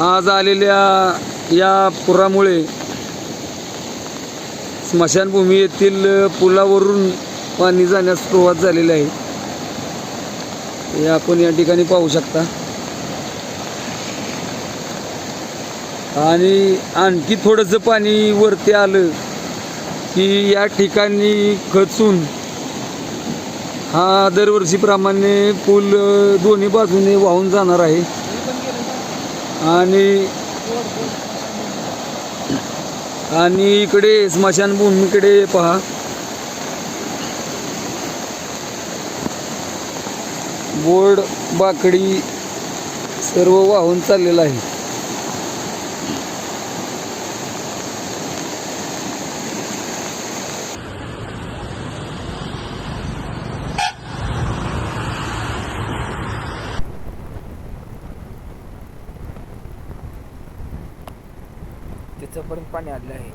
आज आलेल्या या पुरामुळे स्मशानभूमी येथील पुलावरून पाणी जाण्यास सुरुवात झालेली आहे. हे आपण या ठिकाणी पाहू शकता. आणि आणखी थोडंसं पाणी वरती आलं की या ठिकाणी खचून हा दरवर्षीप्रमाणे पूल दोन्ही बाजूने वाहून जाणार आहे. आणि आणि इकडे स्मशानभूमीकडे पहा. बोर्ड बाकडी सर्व वाहून चाललेलं आहे. तिथंपर्यंत पाणी आलेलं आहे.